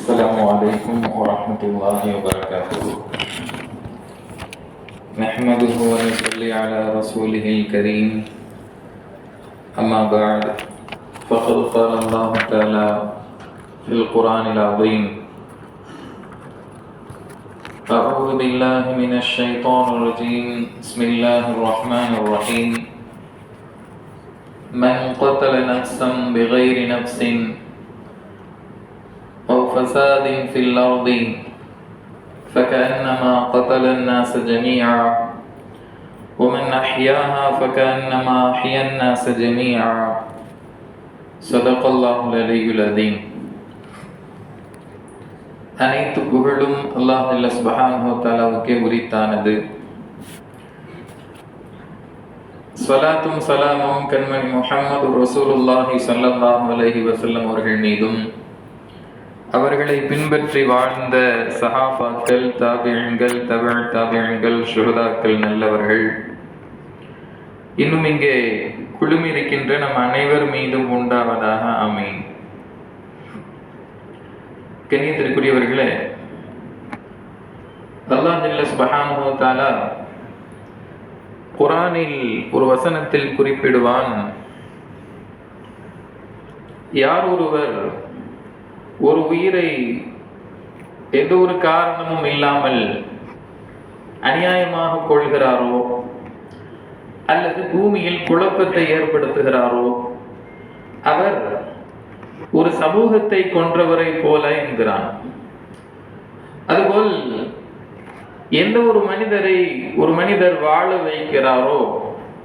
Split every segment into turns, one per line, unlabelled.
السلام عليكم ورحمة الله وبركاته نحمده ونصلي على رسوله الكريم أما بعد فقد قال الله تعالى في القرآن العظيم أعوذ بالله من الشيطان الرجيم بسم الله الرحمن الرحيم من قتل نفسا بغير نفس أو فساد في الأرض فكأنما قتل الناس جميعا ومن أحياها فكأنما أحيا الناس جميعا صدق الله العلي العظيم அனைத்து புகழும் அல்லாஹ் இல்ல சுபஹானஹு தஆலாவுக்கே உரித்தானது ஸலாத்தும் சலாமும் கண்மணி முஹம்மது ரசூலுல்லாஹி ஸல்லல்லாஹு அலைஹி வஸல்லம் அவர்கள் மீதும் அவர்களை பின்பற்றி வாழ்ந்த சஹாபாக்கள் தாபியங்கள் தவழ் தாபியங்கள் சுகதாக்கள் நல்லவர்கள். இன்னும் இங்கே குழுமி இருக்கின்ற நம் அனைவர் மீதும் உண்டாவதாக அமை கண்ணியத்திற்குரியவர்களே அல்லா ஜல்ல சுபஹானஹு தஆலா குரானில் ஒரு வசனத்தில் குறிப்பிடுவான் யார் ஒருவர் ஒரு உயிரை எந்த ஒரு காரணமும் இல்லாமல் அநியாயமாக கொள்கிறாரோ அல்லது பூமியில் குழப்பத்தை ஏற்படுத்துகிறாரோ அவர் ஒரு சமூகத்தை கொன்றவரை போல என்கிறான். அதுபோல் எந்த ஒரு மனிதரை ஒரு மனிதர் வாழ வைக்கிறாரோ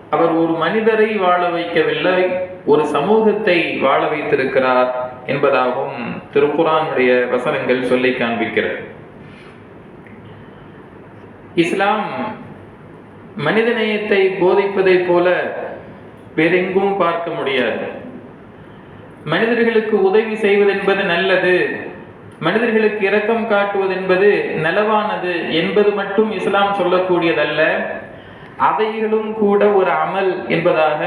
அவர் ஒரு மனிதரை வாழ வைக்கவில்லை ஒரு சமூகத்தை வாழ வைத்திருக்கிறார் என்பதாகவும் திருக்குறானுடைய வசனங்கள் சொல்லி காண்பிக்கிறது. இஸ்லாம் மனிதநேயத்தை போதிப்பதை போல வேறெங்கும் பார்க்க முடியாது. மனிதர்களுக்கு உதவி செய்வது என்பது நல்லது. மனிதர்களுக்கு இரக்கம் காட்டுவது என்பது நலவானது என்பது மட்டும் இஸ்லாம் சொல்லக்கூடியதல்ல. அவைகளும் கூட ஒரு அமல் என்பதாக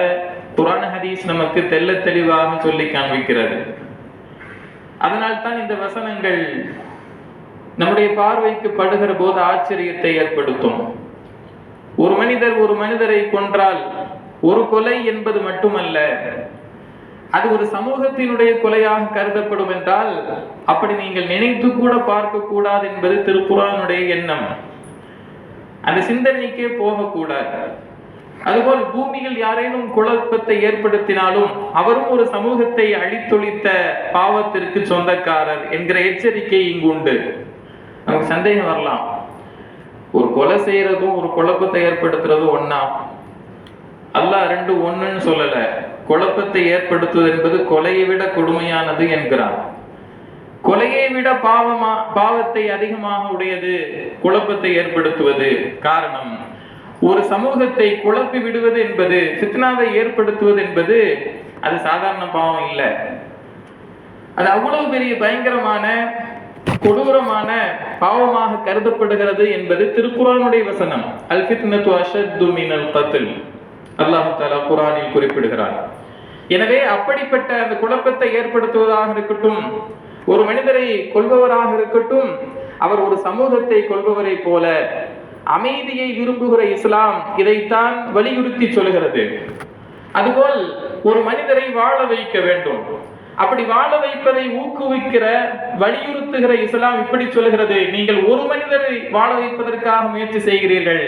குரான் ஹதீஸ் நமக்கு தெல்ல தெளிவாக சொல்லி காண்பிக்கிறது. அதனால் தான் இந்த வசனங்கள் நம்முடைய பார்வைக்கு படுகிற போது ஆச்சரியத்தை ஏற்படுத்தும். ஒரு மனிதர் ஒரு மனிதரை கொன்றால் ஒரு கொலை என்பது மட்டுமல்ல அது ஒரு சமூகத்தினுடைய கொலையாக கருதப்படும் என்றால் அப்படி நீங்கள் நினைத்து கூட பார்க்க கூடாது என்பது திருக்குறானுடைய எண்ணம். அந்த சிந்தனைக்கே போகக்கூடாது. அதுபோல் பூமியில் யாரேனும் குழப்பத்தை ஏற்படுத்தினாலும் அவரும் ஒரு சமூகத்தை அழித்தொழித்த பாவத்திற்கு சொந்தக்காரர் என்கிற எச்சரிக்கை இங்கு உண்டு. நமக்கு சந்தேகம் வரலாம். ஒரு கொலை செய்யறதும் ஒரு குழப்பத்தை ஏற்படுத்துறதும் ஒன்னா அல்லாஹ் ரெண்டு ஒன்னுன்னு சொல்லல. குழப்பத்தை ஏற்படுத்துவது என்பது கொலையை விட கொடுமையானது என்கிறான். கொலையை விட பாவமா பாவத்தை அதிகமாக உடையது குழப்பத்தை ஏற்படுத்துவது காரணம். ஒரு சமூகத்தை குழப்பி விடுவது என்பது சித்னாவை ஏற்படுத்துவது என்பது அது சாதாரண பாவம் இல்லை. அது அவ்வளவு பெரிய பயங்கரமான கொடூரமான பாவமாக கருதப்படுகிறது என்பது திருக்குறானுடைய வசனம். அல் ஃபித்னத்து அஷத்து மினல் கத்தில் அல்லாஹு தாலா குரானில் குறிப்பிடுகிறார் எனவே அப்படிப்பட்ட அந்த குழப்பத்தை ஏற்படுத்துவதாக இருக்கட்டும் ஒரு மனிதரை கொள்பவராக இருக்கட்டும் அவர் ஒரு சமூகத்தை கொள்பவரை போல அமைதியை விரும்புகிற இஸ்லாம் இதைத்தான் வலியுறுத்தி சொல்கிறது அதுபோல் ஒரு மனிதரை வாழ வைக்க வேண்டும். அப்படி வாழ வைப்பதை ஊக்குவிக்கிற வலியுறுத்துகிற இஸ்லாம் இப்படி சொல்கிறது நீங்கள் ஒரு மனிதரை வாழ வைப்பதற்காக முயற்சி செய்கிறீர்கள்.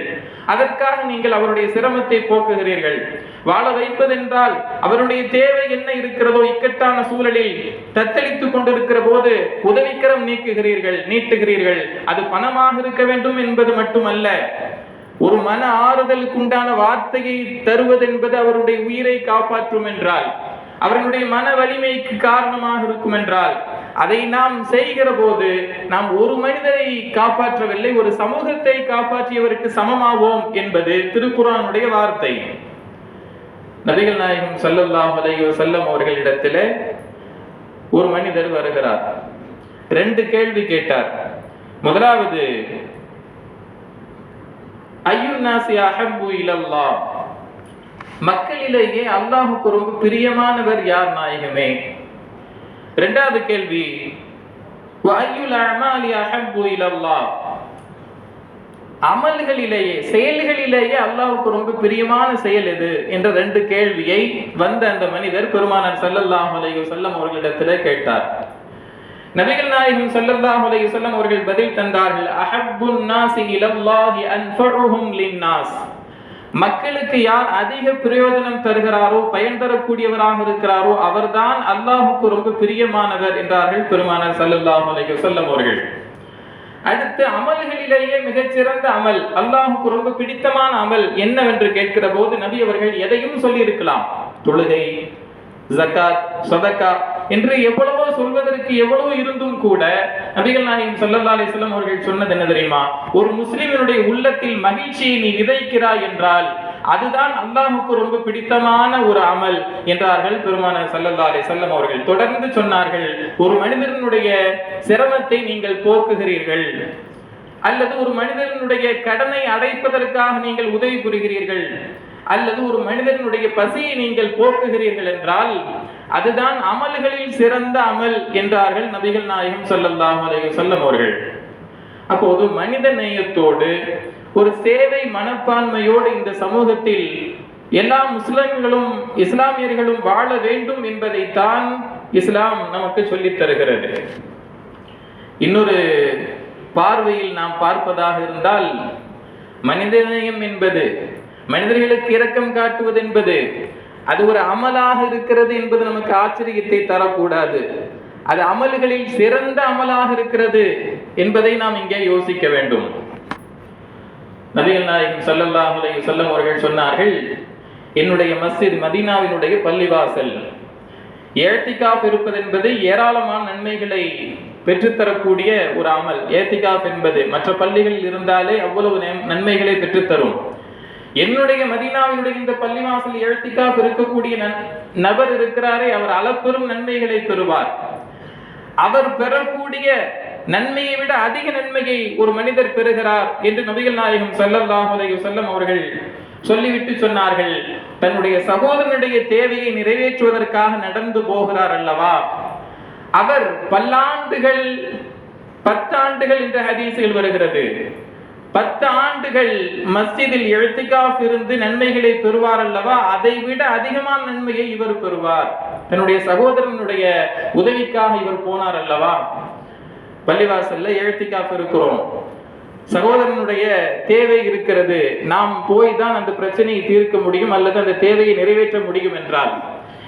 அதற்காக நீங்கள் அவருடைய சிரமத்தை போக்குகிறீர்கள். வாழ வைப்பதென்றால் அவருடைய தேவை என்ன இருக்கிறதோ இக்கட்டான சூழலில் தத்தளித்துக் கொண்டிருக்கிற போது உதவிக்கரம் நீக்குகிறீர்கள் நீட்டுகிறீர்கள். அது பணமாக இருக்க வேண்டும் என்பது மட்டுமல்ல. ஒரு மன ஆறுதலுக்கு உண்டான வார்த்தையை தருவது என்பது அவருடைய உயிரை காப்பாற்றும் என்றால் அவர்களுடைய மன வலிமைக்கு காரணமாக இருக்கும் என்றால் அதை நாம் செய்கிற போது நாம் ஒரு மனிதரை காப்பாற்றவில்லை ஒரு சமூகத்தை காப்பாற்றியவருக்கு சமமாவோம் என்பது திருக்குறானுடைய வார்த்தை. நபிகள் நாயகம் ஸல்லல்லாஹு அலைஹி வஸல்லம் அவர்களிடத்திலே ஒரு மனிதர் வருகிறார். ரெண்டு கேள்வி கேட்டார். முதலாவது ஐயுன் நாசி அஹம்பு இலல்லாஹ்? மக்களிலேயே அல்லாஹுக்கு ரொம்ப பிரியமானவர் யார் நாயகமே? ரெண்டாவது கேள்வி அமல்களிலேயே செயல்களிலேயே அல்லாவுக்கு ரொம்ப பிரியமான செயல் எது? என்ற ரெண்டு கேள்வியை வந்த அந்த மனிதர் பெருமானார் சல்லல்லாஹ் அலையு செல்லம் அவர்களிடத்திலே கேட்டார். நபிகள் நாயகம் சல்லல்லாஹ் அலையு செல்லம் அவர்கள் பதில் தந்தார்கள் அஹப்புன் நாசி இலல்லாஹி அன்ஃபருஹும் லின்னாஸ் மக்களுக்கு யார் அதிக பிரயோஜனம் தருகிறாரோ பயன் தரக்கூடியவராக இருக்கிறாரோ அவர்தான் அல்லாஹுக்கு ரொம்ப பிரியமானவர் என்றார்கள் பெருமானார் சல்லல்லாஹ் அலைஹி வஸல்லம் அவர்கள். அடுத்து அமல்களிலேயே மிகச்சிறந்த அமல் அல்லாஹுக்கு ரொம்ப பிடித்தமான அமல் என்னவென்று கேட்கிற போது நபி அவர்கள் எதையும் சொல்லி இருக்கலாம் தொழுகை ஜகாத் சதக்கா என்று எவ்வளவோ சொல்வதற்கு எவ்வளவோ இருந்தும் கூட நபிகள் நாயகம் சல்லா அலிஸ்லாம் அவர்கள் சொன்னது என்ன தெரியுமா? ஒரு முஸ்லிமினுடைய உள்ளத்தில் மகிழ்ச்சியை நீ விதைக்கிறாய் என்றால் அதுதான் அல்லாஹுக்கு ரொம்ப பிடித்தமான ஒரு அமல் என்றார்கள் பெருமான சல்லல்லா அலி செல்லம் அவர்கள். தொடர்ந்து சொன்னார்கள் ஒரு மனிதனுடைய சிரமத்தை நீங்கள் போக்குகிறீர்கள் அல்லது ஒரு மனிதனுடைய கடனை அடைப்பதற்காக நீங்கள் உதவி புரிகிறீர்கள். அல்லது ஒரு மனிதனுடைய பசியை நீங்கள் போக்குகிறீர்கள் என்றால் அதுதான் அமல்களில் சிறந்த அமல் என்றார்கள் நபிகள் நாயகம் சொல்லலாம் அலைஹி வஸல்லம் அவர்கள். அப்போது மனித நேயத்தோடு ஒரு சேவை மனப்பான்மையோடு இந்த சமூகத்தில் எல்லா முஸ்லிம்களும் இஸ்லாமியர்களும் வாழ வேண்டும் என்பதைத்தான் இஸ்லாம் நமக்கு சொல்லித் தருகிறது. இன்னொரு பார்வையில் நாம் பார்ப்பதாக இருந்தால் மனிதநேயம் என்பது மனிதர்களுக்கு இரக்கம் காட்டுவது என்பது அது ஒரு அமலாக இருக்கிறது என்பது நமக்கு ஆச்சரியத்தை தரக்கூடாது. அது அமல்களில் சிறந்த அமலாக இருக்கிறது என்பதை நாம் இங்கே யோசிக்க வேண்டும். நபிகள் நாயகம் ஸல்லல்லாஹு அலைஹி வஸல்லம் அவர்கள் சொன்னார்கள் என்னுடைய மஸ்ஜித் மதீனாவினுடைய பள்ளிவாசல் ஏத்திகாப் இருப்பது என்பது ஏராளமான நன்மைகளை பெற்றுத்தரக்கூடிய ஒரு அமல். ஏத்திகாப் என்பது மற்ற பள்ளிகளில் இருந்தாலே அவ்வளவு நன்மைகளை பெற்றுத்தரும். என்னுடைய மதீனாவினுடைய இந்த பள்ளிவாசல் எழுத்திக்காக இருக்கக்கூடிய நன்- நபர் இருக்கிறாரே அவர் அளப்பெரும் நன்மைகளை பெறுவார். அவர் பெறக்கூடிய நன்மையை விட அதிக நன்மையை ஒரு மனிதர் பெறுகிறார் என்று நபிகள் நாயகம் ஸல்லல்லாஹு செல்லம் அவர்கள் சொல்லிவிட்டு சொன்னார்கள். தன்னுடைய சகோதரனுடைய தேவையை நிறைவேற்றுவதற்காக நடந்து போகிறார் அல்லவா? அவர் பல்லாண்டுகள் பத்தாண்டுகள் என்ற ஹதீசில் வருகிறது. பத்து ஆண்டுகள் மஸ்ஜிதில் எழுத்திகாஃப் இருந்து நன்மைகளை பெறுவார் அல்லவா? அதை விட அதிகமான நன்மையை இவர் பெறுவார். தன்னுடைய சகோதரனுடைய உதவிக்காக இவர் போனார் அல்லவா? பள்ளிவாசல்ல எழுத்திகாஃப் இருக்கிறோம். சகோதரனுடைய தேவை இருக்கிறது. நாம் போய் தான் அந்த பிரச்சனையை தீர்க்க முடியும் அல்லது அந்த தேவையை நிறைவேற்ற முடியும் என்றால்.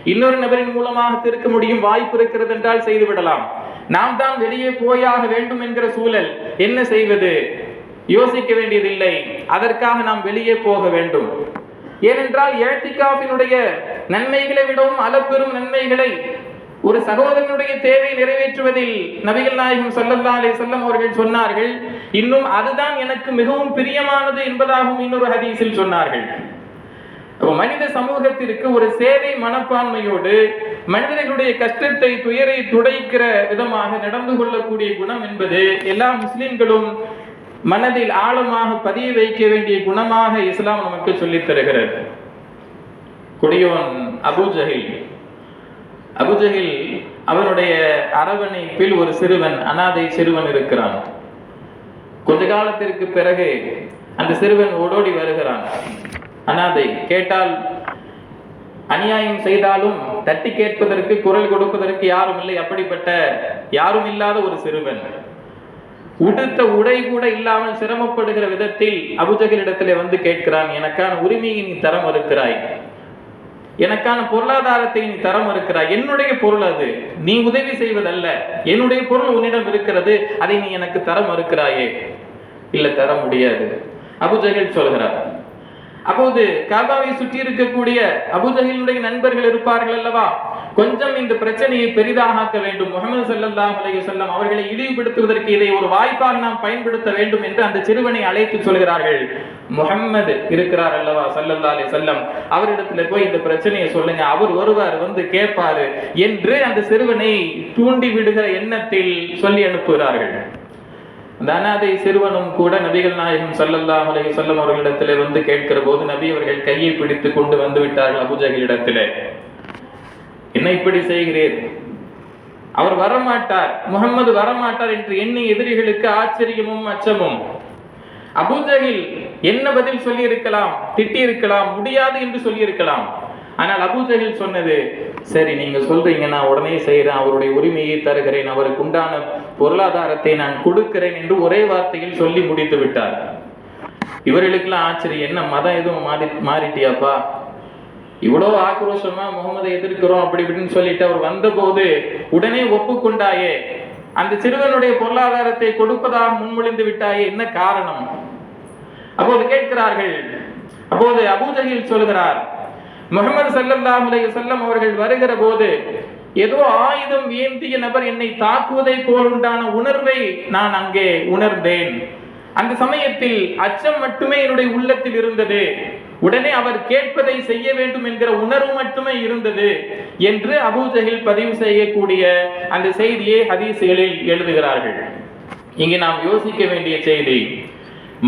இன்னொரு நபரின் மூலமாக தீர்க்க முடியும் வாய்ப்பு இருக்கிறது என்றால் செய்துவிடலாம். நாம் தான் வெளியே போயாக வேண்டும் என்கிற சூழல். என்ன செய்வது? யோசிக்க வேண்டியதில்லை. அதற்காக நாம் வெளியே போக வேண்டும். ஏனென்றால் ஏத்திகாஃபினுடைய நன்மைகளை விடவும் அளப்பெரும் நன்மைகளை ஒரு சகோதரனுடைய தேவை நிறைவேற்றுவதில் நபிகள் நாயகம் சொல்லல்லா அலே வஸல்லம் அவர்கள் சொன்னார்கள் இன்னும் அதுதான் எனக்கு மிகவும் பிரியமானது என்பதாகவும் இன்னொரு ஹதீஸில் சொன்னார்கள். மனித சமூகத்திற்கு ஒரு சேவை மனப்பான்மையோடு மனிதர்களுடைய கஷ்டத்தை துயரை துடைக்கிற விதமாக நடந்து கொள்ளக்கூடிய குணம் என்பது எல்லா முஸ்லிம்களும் மனதில் ஆழமாக பதிய வைக்க வேண்டிய குணமாக இஸ்லாம் நமக்கு சொல்லித் தருகிறது. கொடியோன் அபுஜஹில் அபுஜஹில் அவனுடைய அரவணைப்பில் ஒரு சிறுவன் அனாதை சிறுவன் இருக்கிறான். கொஞ்ச காலத்திற்கு பிறகு அந்த சிறுவன் ஓடோடி வருகிறான். அனாதை கேட்டால் அநியாயம் செய்தாலும் தட்டி கேட்பதற்கு குரல் கொடுப்பதற்கு யாரும் இல்லை. அப்படிப்பட்ட யாரும் இல்லாத ஒரு சிறுவன். உடுத்த உடை கூட இல்லாமல் சிரமப்படுகிற விதத்தில் அபுஜகலிடத்திலே வந்து கேட்கிறான் எனக்கான உரிமையை நீ தர மறுக்கிறாய். எனக்கான பொருளாதாரத்தை நீ தர மறுக்கிறாய். என்னுடைய பொருள் அது. நீ உதவி செய்வதல்ல. என்னுடைய பொருள் உன்னிடம் இருக்கிறது. அதை நீ எனக்கு தர மறுக்கிறாயே. இல்ல தர முடியாது. அபுஜகில் சொல்கிறார். அப்போது காபாவை சுற்றி இருக்கக்கூடிய அபுஜகிலுடைய நண்பர்கள் இருப்பார்கள் அல்லவா? கொஞ்சம் இந்த பிரச்சனையை பெரிதாக்க வேண்டும். முகமது சல்லா அலைய செல்லம் அவர்களை இழிவுபடுத்துவதற்கு இதை ஒரு வாய்ப்பாக நாம் பயன்படுத்த வேண்டும் என்று அந்த சிறுவனை அழைத்து சொல்கிறார்கள். முகம்மது இருக்கிறார் அல்லவா ஸல்லல்லாஹு அலி செல்லம் அவரிடத்துல போய் இந்த பிரச்சனையை சொல்லுங்க. அவர் வருவார் வந்து கேட்பாரு. என்று அந்த சிறுவனை தூண்டி விடுகிற எண்ணத்தில் சொல்லி அனுப்புகிறார்கள். அந்த அனாதை சிறுவனும் கூட நபிகள் நாயகம் சல்லல்லா அலைய செல்லம் அவர்களிடத்திலே வந்து கேட்கிற போது நபி அவர்கள் கையை பிடித்து கொண்டு வந்து விட்டார்கள் அபூஜஹலிடத்திலே என்ன இப்படி செய்கிறீர்? அவர் வரமாட்டார். முகம்மது வரமாட்டார் என்று எண்ணி எதிரிகளுக்கு ஆச்சரியமும் அச்சமும். அபுஜகில் என்ன பதில் சொல்லி இருக்கலாம் திட்டி இருக்கலாம் முடியாது என்று சொல்லி இருக்கலாம் ஆனால் அபுஜகில் சொன்னது சரி நீங்க சொல்றீங்க நான் உடனே செய்கிறேன் அவருடைய உரிமையை தருகிறேன் அவருக்கு உண்டான பொருளாதாரத்தை நான் கொடுக்கிறேன் என்று ஒரே வார்த்தையில் சொல்லி முடித்து விட்டார். இவர்களுக்கெல்லாம் ஆச்சரியம் என்ன மதம் எதுவும் மாறி மாறிட்டியாப்பா? இவ்வளோ ஆக்ரோஷமா முகமதை எதிர்க்கிறோம் அப்படி இப்படின்னு சொல்லிட்டு அவர் வந்தபோது உடனே ஒப்புக்கொண்டாயே அந்த சிறுவனுடைய பொருளாதாரத்தை கொடுப்பதாக முன்மொழிந்து விட்டாயே என்ன காரணம்? அப்போது கேட்கிறார்கள் அப்போது அபூஜகில் சொல்கிறார் முகமது சல்லல்லாஹு செல்லம் அவர்கள் வருகிற போது ஏதோ ஆயுதம் ஏந்திய நபர் என்னை தாக்குவதை போல் உண்டான உணர்வை நான் அங்கே உணர்ந்தேன். அந்த சமயத்தில் அச்சம் மட்டுமே என்னுடைய உள்ளத்தில் இருந்தது. உடனே அவர் கேட்பதை செய்ய வேண்டும் என்கிற உணர்வு மட்டுமே இருந்தது என்று அபூஜகில் பதிவு செய்யக்கூடிய அந்த செய்தியை ஹதீசுகளில் எழுதுகிறார்கள். இங்கே நாம் யோசிக்க வேண்டிய செய்தி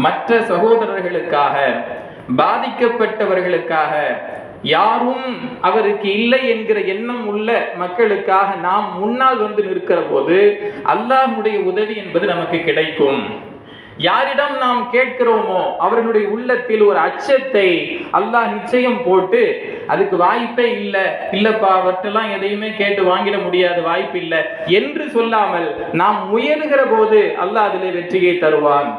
மற்ற சகோதரர்களுக்காக பாதிக்கப்பட்டவர்களுக்காக யாரும் அவருக்கு இல்லை என்கிற எண்ணம் உள்ள மக்களுக்காக நாம் முன்னால் வந்து நிற்கிற போது அல்லாஹுடைய உதவி என்பது நமக்கு கிடைக்கும். யாரிடம் நாம் கேட்கிறோமோ அவர்களுடைய உள்ளத்தில் ஒரு அச்சத்தை அல்லாஹ் நிச்சயம் போட்டு அதுக்கு வாய்ப்பே இல்லை. இல்லப்பா அவர்கிட்டலாம் எதையுமே கேட்டு வாங்கிட முடியாது வாய்ப்பு இல்லை. என்று சொல்லாமல் நாம் முயலுகிற போது அல்லாஹ் அதிலே வெற்றியை தருவான்.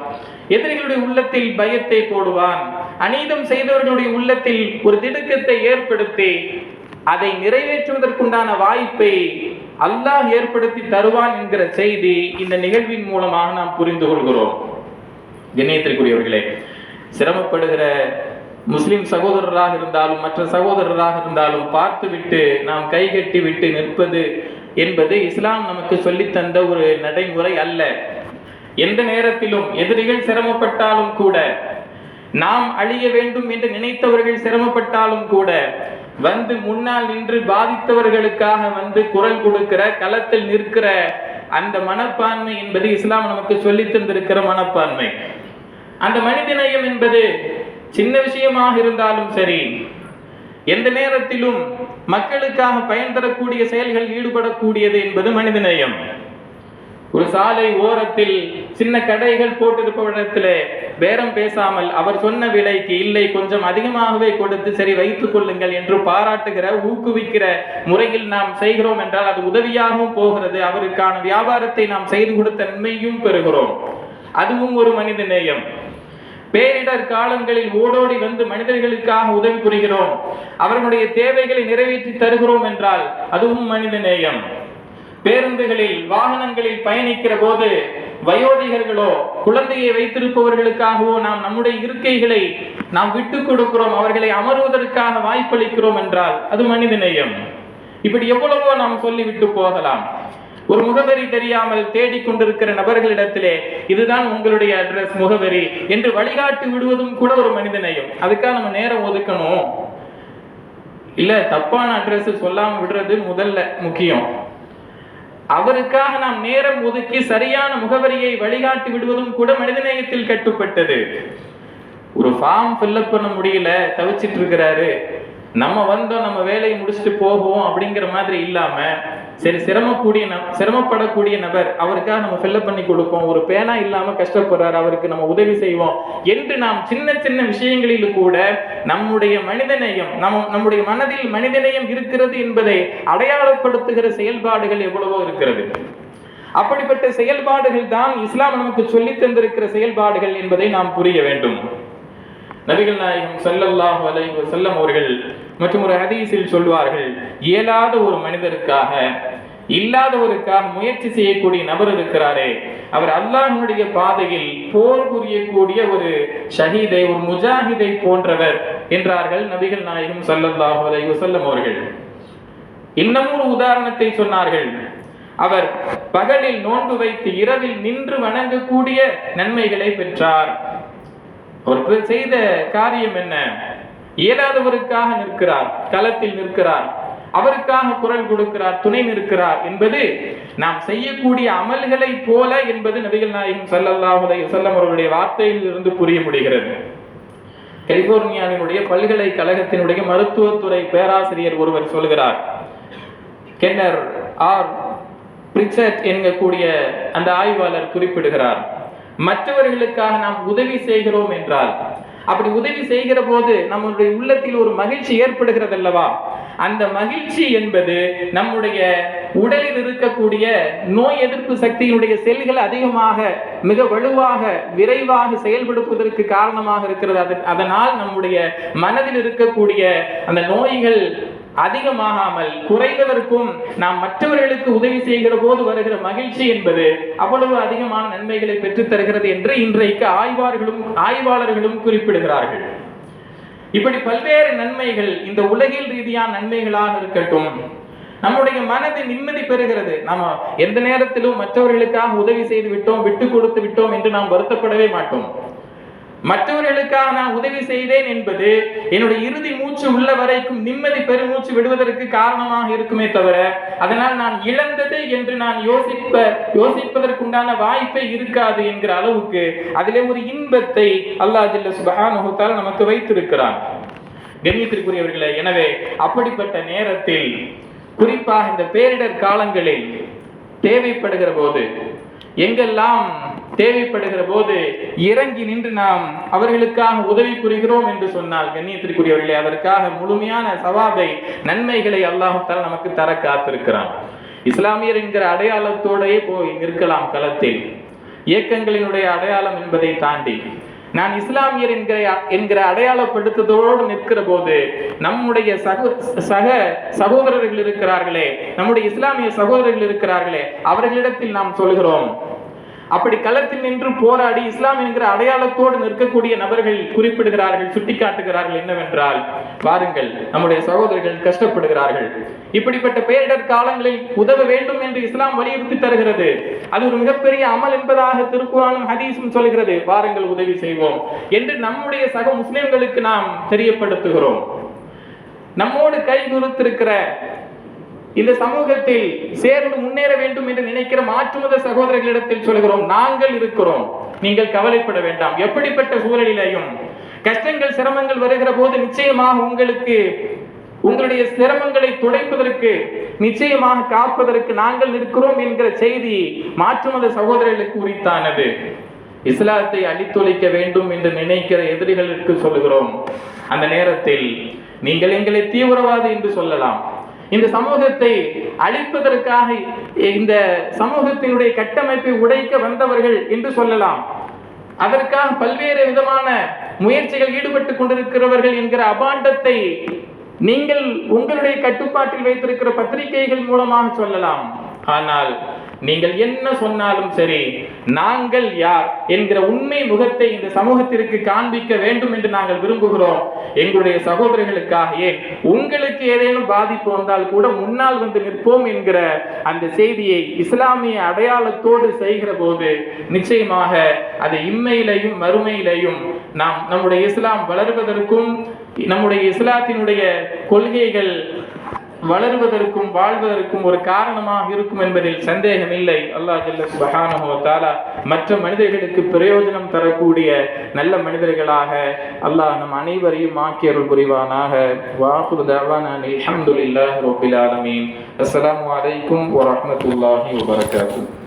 எதிரிகளுடைய உள்ளத்தில் பயத்தை போடுவான். அநீதம் செய்தவர்களுடைய உள்ளத்தில் ஒரு திடுக்கத்தை ஏற்படுத்தி அதை நிறைவேற்றுவதற்குண்டான வாய்ப்பை அல்லாஹ் ஏற்படுத்தி தருவான் என்கிற செய்தி இந்த நிகழ்வின் மூலமாக நாம் புரிந்து கொள்கிறோம். கண்ணியத்திற்குரியவர்களே சிரமப்படுகிற முஸ்லிம் சகோதரராக இருந்தாலும் மற்ற சகோதரராக இருந்தாலும் பார்த்துவிட்டு நாம் கைகட்டி விட்டு நிற்பது என்பது இஸ்லாம் நமக்கு சொல்லித்தந்த ஒரு நடைமுறை அல்ல. எந்த நேரத்திலும் எதிரிகள் சிரமப்பட்டாலும் கூட நாம் அழிய வேண்டும் என்று நினைத்தவர்கள் சிரமப்பட்டாலும் கூட வந்து முன்னால் நின்று பாதித்தவர்களுக்காக வந்து குரல் கொடுக்கிற களத்தில் நிற்கிற அந்த மனப்பான்மை என்பது இஸ்லாம் நமக்கு சொல்லித் தந்திருக்கிற மனப்பான்மை. அந்த மனிதநேயம் என்பது சின்ன விஷயமாக இருந்தாலும் சரி எந்த நேரத்திலும் மக்களுக்காக பயன் தரக்கூடிய செயல்கள் ஈடுபடக்கூடியது என்பது மனிதநேயம். ஒரு சாலை ஓரத்தில் சின்ன கடைகள் போட்டிருப்பவரிடத்திலே பேரம் பேசாமல் அவர் சொன்ன விலைக்கு இல்லை கொஞ்சம் அதிகமாகவே கொடுத்து சரி வைத்துக் கொள்ளுங்கள் என்று பாராட்டுகிற ஊக்குவிக்கிற முறையில் நாம் செய்கிறோம் என்றால் அது உதவியாகவும் போகிறது. அவருக்கான வியாபாரத்தை நாம் செய்து கொடுத்த நன்மையும் பெறுகிறோம். அதுவும் ஒரு மனித நேயம் பேரிடர் காலங்களில் ஓடோடி வந்து மனிதர்களுக்காக உதவி புரிகிறோம். அவர்களுடைய தேவைகளை நிறைவேற்றி தருகிறோம் என்றால் அதுவும் மனித நேயம். பேருந்துகளில் வாகனங்களில் பயணிக்கிற போது வயோதிகர்களோ குழந்தையை வைத்திருப்பவர்களுக்காகவோ நாம் நம்முடைய இருக்கைகளை நாம் விட்டு கொடுக்கிறோம். அவர்களை அமர்வதற்காக வாய்ப்பளிக்கிறோம் என்றால் அது மனித நேயம். இப்படி எவ்வளவோ நாம் சொல்லிவிட்டு போகலாம். ஒரு முகவரி தெரியாமல் தேடிக்கொண்டிருக்கிற நபர்களிடத்திலே இதுதான் உங்களுடைய அட்ரஸ் முகவரி என்று வழிகாட்டி விடுவதும் கூட ஒரு மனிதநேயம். அதுக்காக நம்ம நேரம் ஒதுக்கணும். இல்ல தப்பான அட்ரஸ் சொல்லாம விடுறது முதல்ல முக்கியம். அவருக்காக நாம் நேரம் ஒதுக்கி சரியான முகவரியை வழிகாட்டி விடுவதும் கூட மனிதநேயத்தில் கட்டுப்பட்டது. ஒரு ஃபார்ம் ஃபில்அப் பண்ண முடியல தவிச்சிட்டு இருக்கிறாரு. நம்ம வந்தோம் நம்ம வேலையை முடிச்சுட்டு போவோம் அப்படிங்கிற மாதிரி இல்லாம சரி சிரமக்கூடிய ந- சிரமப்படக்கூடிய நபர் அவருக்காக நம்ம ஃபில்லப் பண்ணி கொடுப்போம். ஒரு பேனா இல்லாம கஷ்டப்படுறாரு அவருக்கு நம்ம உதவி செய்வோம் என்று நாம் சின்ன சின்ன விஷயங்களில் கூட நம்முடைய மனிதநேயம் நம்ம நம்முடைய மனதில் மனிதநேயம் இருக்கிறது என்பதை அடையாளப்படுத்துகிற செயல்பாடுகள் எவ்வளவோ இருக்கிறது. அப்படிப்பட்ட செயல்பாடுகள் தான் இஸ்லாம் நமக்கு சொல்லி தந்திருக்கிற செயல்பாடுகள் என்பதை நாம் புரிய வேண்டும். நபிகள் நாயகம் சல்லல்லாஹ் அலைஹி வஸல்லம் அவர்கள் மற்றும் ஒரு ஹதீஸில் சொல்வார்கள் இயலாத ஒரு மனிதருக்காக இல்லாதவருக்காக முயற்சி செய்யக்கூடிய நபர் இருக்கிறாரே. அவர் அல்லாஹனுடைய பாதையில் போர் புரியக்கூடிய ஒரு ஷஹீதை ஒரு முஜாஹிதை போன்றவர் என்றார்கள் நபிகள் நாயகம் சல்லல்லாஹ் அலைஹி வஸல்லம் அவர்கள். இன்னமும் ஒரு உதாரணத்தை சொன்னார்கள். அவர் பகலில் நோன்பு வைத்து இரவில் நின்று வணங்கக்கூடிய நன்மைகளை பெற்றார். அவர் செய்த காரியம் என்ன? இயலாதவருக்காக நிற்கிறார் களத்தில் நிற்கிறார் அவருக்காக குரல் கொடுக்கிறார் துணை நிற்கிறார் என்பது நாம் செய்யக்கூடிய அமல்களை போல என்பது நபிகள் நாயகம் ஸல்லல்லாஹு செல்லம் அவர்களுடைய வார்த்தையில் இருந்து புரிய முடிகிறது. கலிபோர்னியாவினுடைய பல்கலைக்கழகத்தினுடைய மருத்துவத்துறை பேராசிரியர் ஒருவர் சொல்கிறார் கென்னர் ஆர் பிரிச்சர்ட் என்கக்கூடிய அந்த ஆய்வாளர் குறிப்பிடுகிறார் மற்றவர்களுக்காக நாம் உதவி செய்கிறோம் என்றால் அப்படி உதவி செய்கிற போது நம்மளுடைய உள்ளத்தில் ஒரு மகிழ்ச்சி ஏற்படுகிறது அல்லவா அந்த மகிழ்ச்சி என்பது நம்முடைய உடலில் இருக்கக்கூடிய நோய் எதிர்ப்பு சக்தியினுடைய செல்கள் அதிகமாக மிக வலுவாக விரைவாக செயல்படுவதற்கு காரணமாக இருக்கிறது. அது அதனால் நம்முடைய மனதில் இருக்கக்கூடிய அந்த நோய்கள் அதிகமாகாமல் குறைந்தவருக்கும் நாம் மற்றவர்களுக்கு உதவி செய்கிற போது வருகிற மகிழ்ச்சி என்பது அவ்வளவு அதிகமான நன்மைகளை பெற்றுத் தருகிறது என்று இன்றைக்கு ஆய்வாளர்களும் ஆய்வாளர்களும் குறிப்பிடுகிறார்கள். இப்படி பல்வேறு நன்மைகள் இந்த உலகில் ரீதியான நன்மைகளாக இருக்கட்டும் நம்முடைய மனது நிம்மதி பெறுகிறது. நாம எந்த நேரத்திலும் மற்றவர்களுக்காக உதவி செய்து விட்டோம் விட்டு கொடுத்து விட்டோம் என்று நாம் வருத்தப்படவே மாட்டோம். மற்றவர்களுக்காக நான் உதவி செய்தேன் என்பது என்னுடைய இறுதி மூச்சு உள்ள வரைக்கும் நிம்மதி பெருமூச்சு விடுவதற்கு காரணமாக இருக்குமே தவிர அதனால் நான் இழந்தது என்று நான் யோசிப்ப யோசிப்பதற்குண்டான வாய்ப்பே இருக்காது என்கிற அளவுக்கு அதிலே ஒரு இன்பத்தை அல்லாஹ் ஜல்ல சுபஹானுஹுத்தால நமக்கு வைத்திருக்கிறான். கண்ணியத்திற்குரியவர்களே எனவே அப்படிப்பட்ட நேரத்தில் குறிப்பாக இந்த பேரிடர் காலங்களில் தேவைப்படுகிற போது எங்கெல்லாம் தேவைப்படுகிற போது இறங்கி நின்று நாம் அவர்களுக்காக உதவி புரிகிறோம் என்று சொன்னால் கண்ணியத்திற்குரியவர்களே அதற்காக முழுமையான சவாபை நன்மைகளை அல்லாஹால நமக்கு தர காத்திருக்கிறான். இஸ்லாமியர் என்கிற அடையாளத்தோடையே போய் நிற்கலாம் களத்தில். இயக்கங்களினுடைய அடையாளம் என்பதை தாண்டி நான் இஸ்லாமியர் என்கிற என்கிற அடையாளப்படுத்துதோடு நிற்கிற போது நம்முடைய சக சக சகோதரர்கள் இருக்கிறார்களே நம்முடைய இஸ்லாமிய சகோதரர்கள் இருக்கிறார்களே அவர்களிடத்தில் நாம் சொல்கிறோம் அப்படி களத்தில் நின்று போராடி இஸ்லாம் என்கிற அடையாளத்தோடு நிற்கக்கூடிய நபர்கள் குறிப்பிடுகிறார்கள் சுட்டிக்காட்டுகிறார்கள் என்னவென்றால் பாருங்கள் நம்முடைய சகோதரர்கள் கஷ்டப்படுகிறார்கள். இப்படிப்பட்ட பேரிடர் காலங்களில் உதவ வேண்டும் என்று இஸ்லாம் வலியுறுத்தி தருகிறது. அது ஒரு மிகப்பெரிய அமல் என்பதாக திருக்குறானும் ஹதீஸும் சொல்கிறது. வாருங்கள் உதவி செய்வோம் என்று நம்முடைய சக முஸ்லிம்களுக்கு நாம் தெரியப்படுத்துகிறோம். நம்மோடு கை குறுத்திருக்கிற இந்த சமூகத்தில் சேர்ந்து முன்னேற வேண்டும் என்று நினைக்கிற மாற்றுமத சகோதரர்களிடத்தில் சொல்கிறோம். நாங்கள் இருக்கிறோம். நீங்கள் கவலைப்பட வேண்டாம். எப்படிப்பட்ட சூழலிலையும் கஷ்டங்கள் சிரமங்கள் வருகிற போது நிச்சயமாக உங்களுக்கு உங்களுடைய சிரமங்களை துடைப்பதற்கு நிச்சயமாக காப்பதற்கு நாங்கள் இருக்கிறோம் என்கிற செய்தி மாற்றுமத சகோதரர்களுக்கு உரித்தானது. இஸ்லாத்தை அழித்தொழிக்க வேண்டும் என்று நினைக்கிற எதிரிகளுக்கு சொல்லுகிறோம். அந்த நேரத்தில் நீங்கள் எங்களை தீவிரவாதி என்று சொல்லலாம். இந்த சமூகத்தை அழிப்பதற்காக இந்த சமூகத்தினுடைய கட்டமைப்பை உடைக்க வந்தவர்கள் என்று சொல்லலாம். அதற்காக பல்வேறு விதமான முயற்சிகள் ஈடுபட்டு கொண்டிருக்கிறவர்கள் என்கிற அபாண்டத்தை நீங்கள் உங்களுடைய கட்டுப்பாட்டில் வைத்திருக்கிற பத்திரிகைகள் மூலமாக சொல்லலாம். ஆனால் நீங்கள் என்ன சொன்னாலும் சரி நாங்கள் யார் என்கிற உண்மை முகத்தை இந்த சமூகத்திற்கு காண்பிக்க வேண்டும் என்று நாங்கள் விரும்புகிறோம். எங்களுடைய சகோதரர்களுக்காக ஏன் உங்களுக்கு ஏதேனும் பாதிப்பு வந்தால் கூட முன்னால் வந்து நிற்போம் என்கிற அந்த செய்தியை இஸ்லாமிய அடையாளத்தோடு செய்கிற போது நிச்சயமாக அது இம்மையிலையும் மறுமையிலையும் நாம் நம்முடைய இஸ்லாம் வளர்வதற்கும் நம்முடைய இஸ்லாத்தினுடைய கொள்கைகள் வளருவதற்கும் வாழ்வதற்கும் ஒரு காரணமாக இருக்கும் என்பதில் சந்தேகம் இல்லை அல்லாஹ் ஜல்ல சுபஹானஹோ தாலா மற்ற மனிதர்களுக்கு பிரயோஜனம் தரக்கூடிய நல்ல மனிதர்களாக அல்லாஹ் நம் அனைவரையும் ஆக்கியருள் புரிவானாக. வாஹுரு தவான அல்ஹம்துலில்லாஹி ரப்பில் ஆலமீன். அஸ்லாம் வலைக்கும் வரமத்துல்லாஹி ரஹ்மத்துல்லாஹி